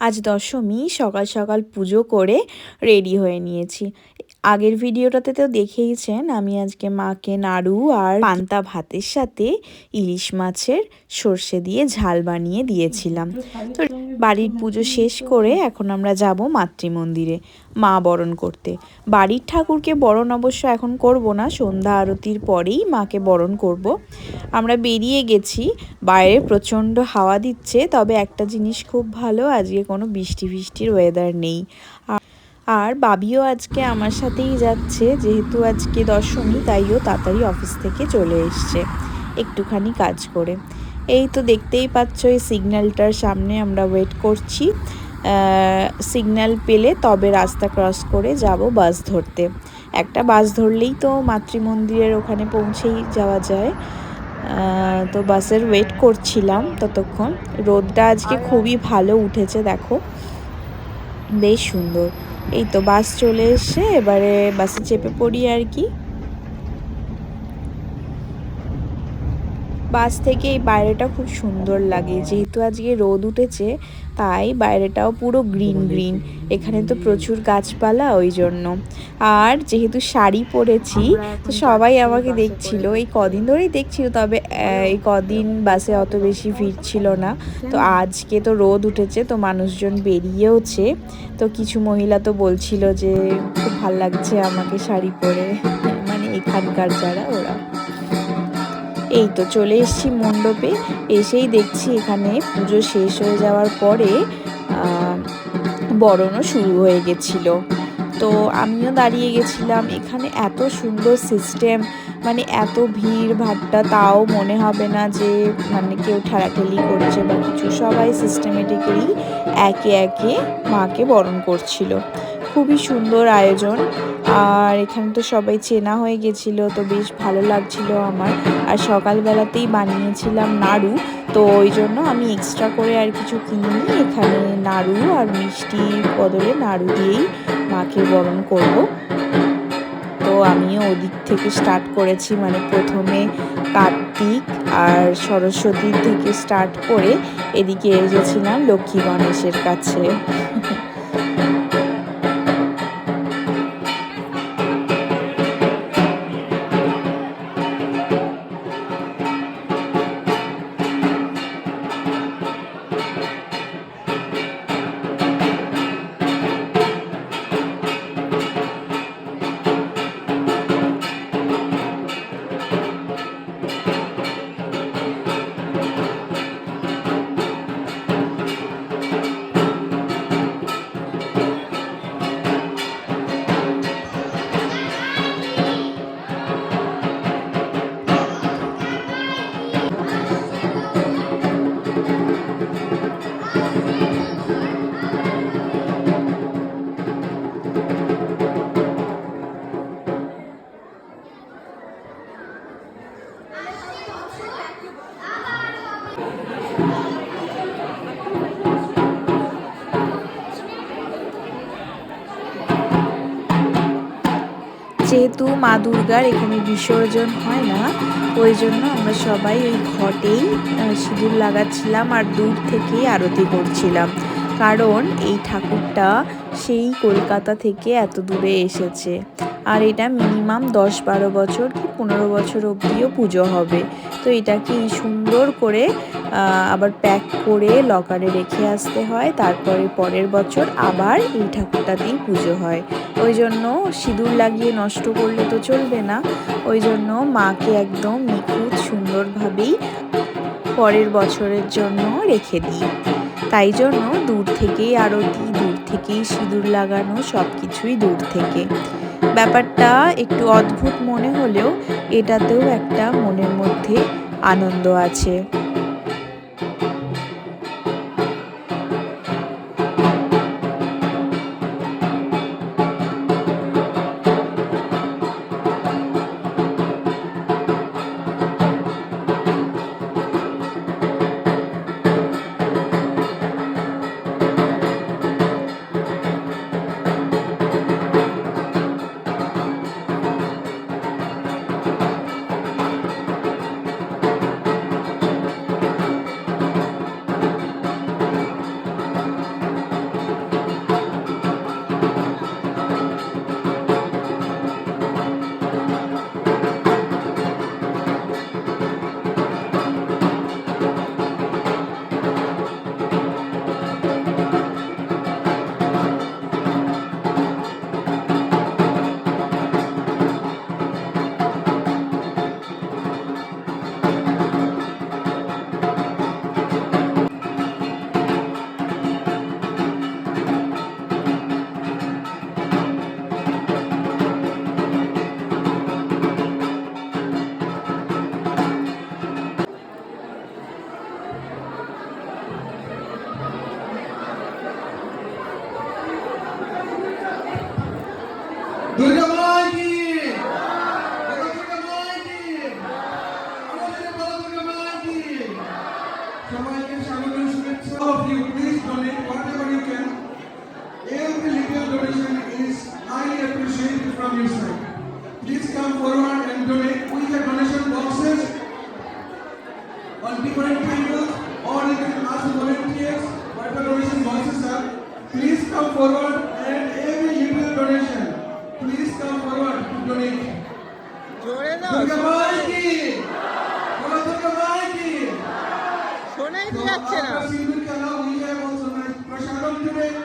আজ দশমী সকাল সকাল পুজো করে রেডি হয়ে নিয়েছি। আগের ভিডিওটাতে তো দেখেইছেন আমি আজকে মাকে নাড়ু আর পান্তা ভাতের সাথে ইলিশ মাছের সর্ষে দিয়ে ঝাল বানিয়ে দিয়েছিলাম। তো বাড়ির পুজো শেষ করে এখন আমরা যাব মাতৃমন্দিরে, মা বরণ করতে। বাড়ির ঠাকুরকে বরণ অবশ্য এখন করব না, সন্ধ্যা আরতির পরেই মাকে বরণ করব। আমরা বেরিয়ে গেছি, বাইরে প্রচণ্ড হাওয়া দিচ্ছে, তবে একটা জিনিস খুব ভালো, আজকে কোনো বৃষ্টি বৃষ্টির ওয়েদার নেই। আর বাবিও আজকে আমার সাথেই যাচ্ছে যেহেতু আজকে দশমী তাইও তাড়াতাড়ি অফিস থেকে চলে এসছে একটুখানি কাজ করে। এই তো দেখতেই পাচ্ছ এই সিগন্যালটার সামনে আমরা ওয়েট করছি। সিগন্যাল পেলে তবে রাস্তা ক্রস করে যাব বাস ধরতে। একটা বাস ধরলেই তো মাতৃমন্দিরের ওখানে পৌঁছেই যাওয়া যায়। তো বাসের ওয়েট করছিলাম ততক্ষণ। রোদটা আজকে খুবই ভালো উঠেছে দেখো। বেশ সুন্দর। এই তো বাস চলে এসে এবারে বাসে চেপে পড়ি আর কি। বাস থেকে এই বাইরেটা খুব সুন্দর লাগে। যেহেতু আজকে রোদ উঠেছে তাই বাইরেটাও পুরো গ্রিন গ্রিন। এখানে তো প্রচুর গাছপালা ওই জন্য। আর যেহেতু শাড়ি পরেছি তো সবাই আমাকে দেখছিল। এই কদিন ধরেই দেখছিল তবে এই কদিন বাসে অত বেশি ভিড় ছিল না। তো আজকে তো রোদ উঠেছে তো মানুষজন বেরিয়েওছে। তো কিছু মহিলা তো বলছিল যে খুব ভালো লাগছে আমাকে শাড়ি পরে। মানে এখানকার যারা ওরা। এই তো চলে এসেছি মণ্ডপে। এসেই দেখছি এখানে পুজো শেষ হয়ে যাওয়ার পরে বরণও শুরু হয়ে গেছিল। তো আমিও দাঁড়িয়ে গেছিলাম। এখানে এত সুন্দর সিস্টেম মানে এত ভিড় ভাট্টা, তাও মনে হবে না যে মানে কেউ ঠেলাঠেলি করছে বা কিছু। সবাই সিস্টেমেটিক্যালি একে একে মাকে বরণ করছিল। খুবই সুন্দর আয়োজন। আর এখানে তো সবাই চেনা হয়ে গেছিল, তো বেশ ভালো লাগছিল আমার। আর সকালবেলাতেই বানিয়েছিলাম নাড়ু, তো ওই জন্য আমি এক্সট্রা করে আর কিছু কিনিনি। এখানে নাড়ু আর মিষ্টির বদলে নাড়ু দিয়েই মাকে বরণ করব। আমিও ওদিক থেকে স্টার্ট করেছি মানে প্রথমে কার্তিক আর সরস্বতীর থেকে স্টার্ট করে এদিকে এসেছিলাম লক্ষ্মী গণেশের কাছে। যেহেতু মা দুর্গার এখানে বিসর্জন হয় না, ওই জন্য আমরা সবাই ওই ঘটেই সিঁদুর লাগাচ্ছিলাম আর দূর থেকেই আরতি করছিলাম। কারণ এই ঠাকুরটা সেই কলকাতা থেকে এত দূরে এসেছে। আর এটা মিনিমাম দশ বারো বছর কি পনেরো বছর অবধিও পুজো হবে। তো এটাকে সুন্দর করে আবার প্যাক করে লকারে রেখে আসতে হয়। তারপরে পরের বছর আবার এই ঠাকুরটাতেই পুজো হয়। ওই জন্য সিঁদুর লাগিয়ে নষ্ট করলে তো চলবে না। ওই জন্য মাকে একদম নিখুঁত সুন্দরভাবেই পরের বছরের জন্য রেখে দিই। তাই জন্য দূর থেকেই আরতি, দূর থেকেই সিঁদুর লাগানো সব কিছুই দূর থেকে। ব্যাপারটা একটু অদ্ভুত মনে হলেও এটাতেও একটা মনের মধ্যে আনন্দ আছে। Have also nice prasadam today.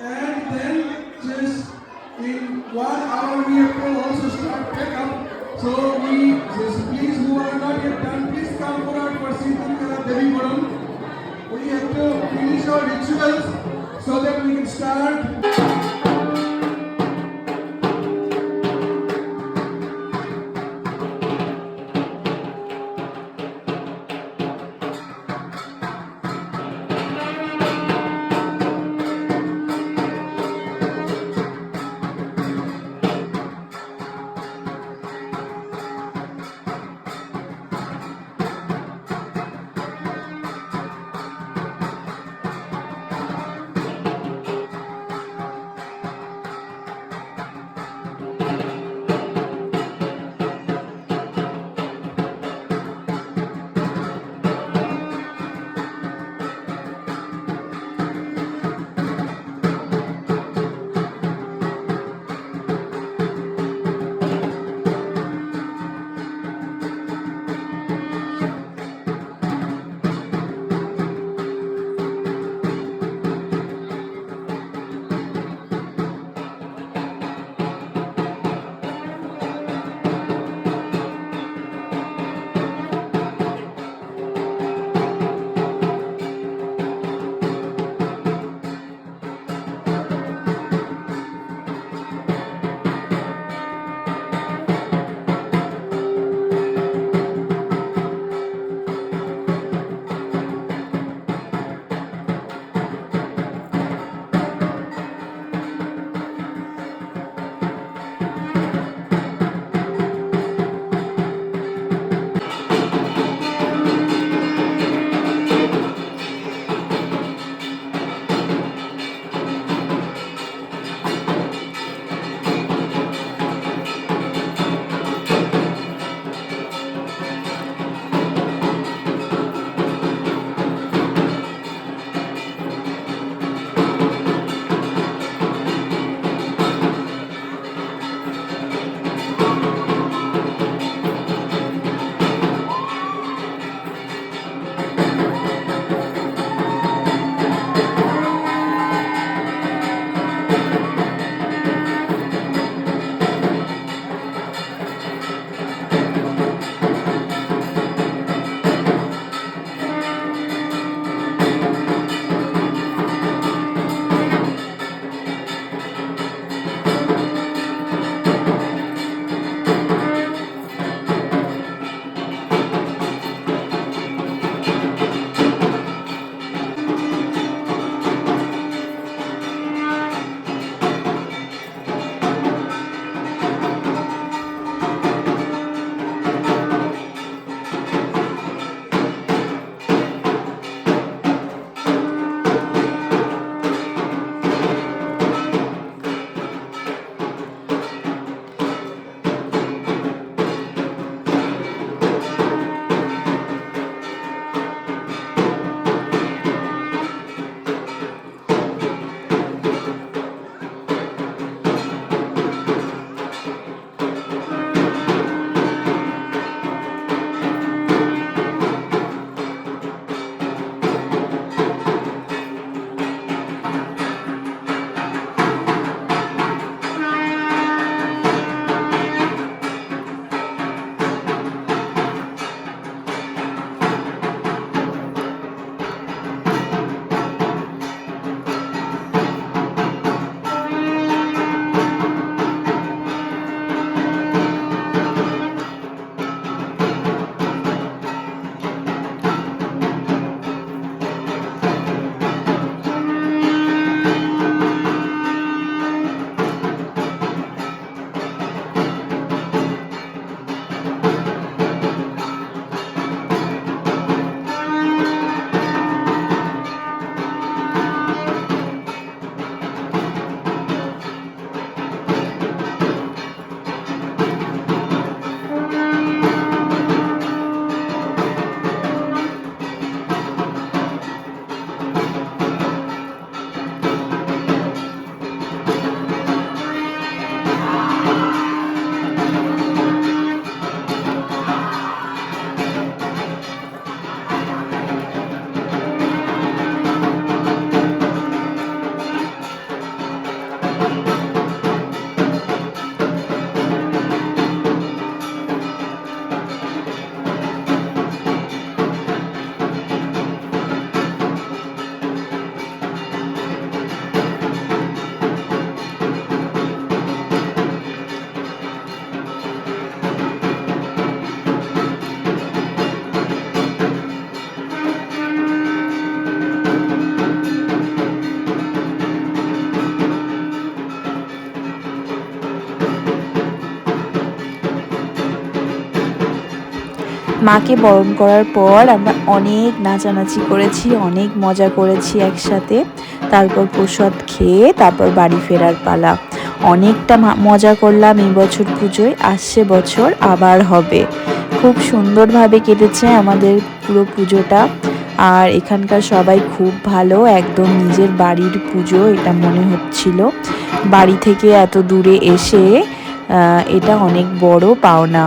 And then just in one hour we have to also start pick up. So we just please who are not yet done, please come forward for Sindur Kala Devi Puram. We have to finish our rituals so that we can start. মাকে বরণ করার পর আমরা অনেক নাচানাচি করেছি, অনেক মজা করেছি একসাথে। তারপর প্রসাদ খেয়ে তারপর বাড়ি ফেরার পালা। অনেকটা মজা করলাম এই বছর পুজোয়, আসছে বছর আবার হবে। খুব সুন্দরভাবে কেটেছে আমাদের পুরো পুজোটা। আর এখানকার সবাই খুব ভালো, একদম নিজের বাড়ির পুজো, এটা মনে হচ্ছিল। বাড়ি থেকে এত দূরে এসে এটা অনেক বড় পাওনা।